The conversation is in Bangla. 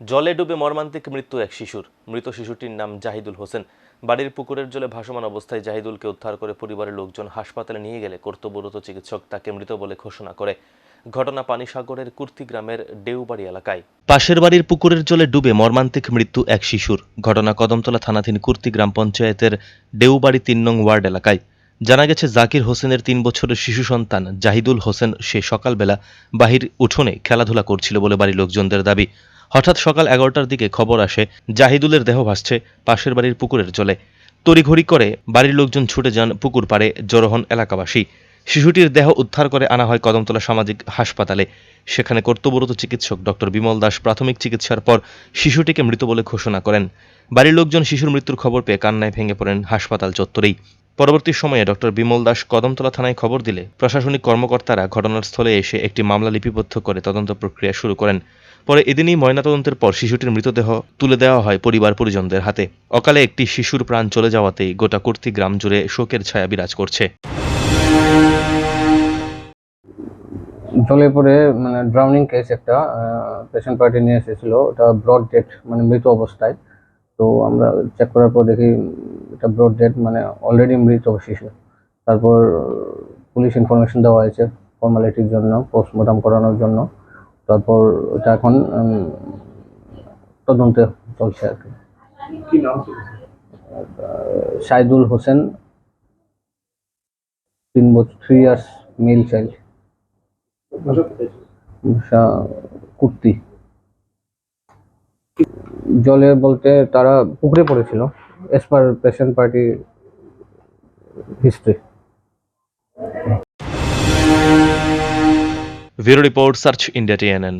জলে ডুবে মর্মান্তিক মৃত্যু এক শিশুর। মৃত শিশুটির নাম জাহিদুল হোসেন। বাড়ির পুকুরের জলে ভাসমান অবস্থায় জাহিদুলকে উদ্ধার করে পরিবারের লোকজন হাসপাতালে নিয়ে গেলে কর্তব্যরত চিকিৎসক তাকে মৃত বলে ঘোষণা করে। ঘটনা পানিসাগরের কুর্তি গ্রামের ডেউবাড়ি এলাকায়। পাশের বাড়ির পুকুরের জলে ডুবে মর্মান্তিক মৃত্যু এক শিশুর। ঘটনা কদমতলা থানাধীন কুর্তি গ্রাম পঞ্চায়েতের ডেউবাড়ি তিন নং ওয়ার্ড এলাকায়। জানা গেছে, জাকির হোসেনের তিন বছরের শিশু সন্তান জাহিদুল হোসেন সে সকালবেলা বাহির উঠোনে খেলাধুলা করছিল বলে বাড়ির লোকজনদের দাবি। হঠাৎ সকাল এগারোটার দিকে খবর আসে, জাহিদুলের দেহ ভাসছে পাশের বাড়ির পুকুরের জলে। তড়িঘড়ি করে বাড়ির লোকজন ছুটে যান পুকুর পাড়ে জড়ো হন এলাকাবাসী। শিশুটির দেহ উদ্ধার করে আনা হয় কদমতলা সামাজিক হাসপাতালে। সেখানে কর্তব্যরত চিকিৎসক ডক্টর বিমল দাস প্রাথমিক চিকিৎসার পর শিশুটিকে মৃত বলে ঘোষণা করেন। বাড়ির লোকজন শিশুর মৃত্যুর খবর পেয়ে কান্নায় ভেঙে পড়েন হাসপাতাল চত্বরেই। পরবর্তী সময়ে ডক্টর বিমল দাস কদমতলা থানায় খবর দিলে প্রশাসনিক কর্মকর্তারা ঘটনার স্থলে এসে একটি মামলা লিপিবদ্ধ করে তদন্ত প্রক্রিয়া শুরু করেন। পরে এদিনই ময়নাতদন্তের পর শিশুটির মৃতদেহ তুলে দেওয়া হয় পরিবার পরিজনদের হাতে। অকালে একটি শিশুর প্রাণ চলে যাওয়াতেই গোটা কুর্তি গ্রাম জুড়ে শোকের ছায়া বিরাজ করছে। জলে পড়ে মানে ড্রাউনিং কেস একটা পেশেন্ট পার্টি নিয়ে এসেছিল। ওটা ব্রড ডেট মানে মৃত অবস্থায়। তো আমরা চেক করার পর দেখি এটা ব্রড ডেট মানে অলরেডি মৃত শিশু তারপর পুলিশ ইনফরমেশন দেওয়া হয়েছে ফর্মালিটির জন্য পোস্টমর্টম করানোর জন্য। তারপর এটা এখন তদন্তে চলছে আর কি। সাইদুল হোসেন তিন বছর থ্রি ইয়ার্স মেল চাইল্ড কুর্তি। জলে বলতে তারা পুকুরে পড়েছিল। As per patient party history bureau report search India TNN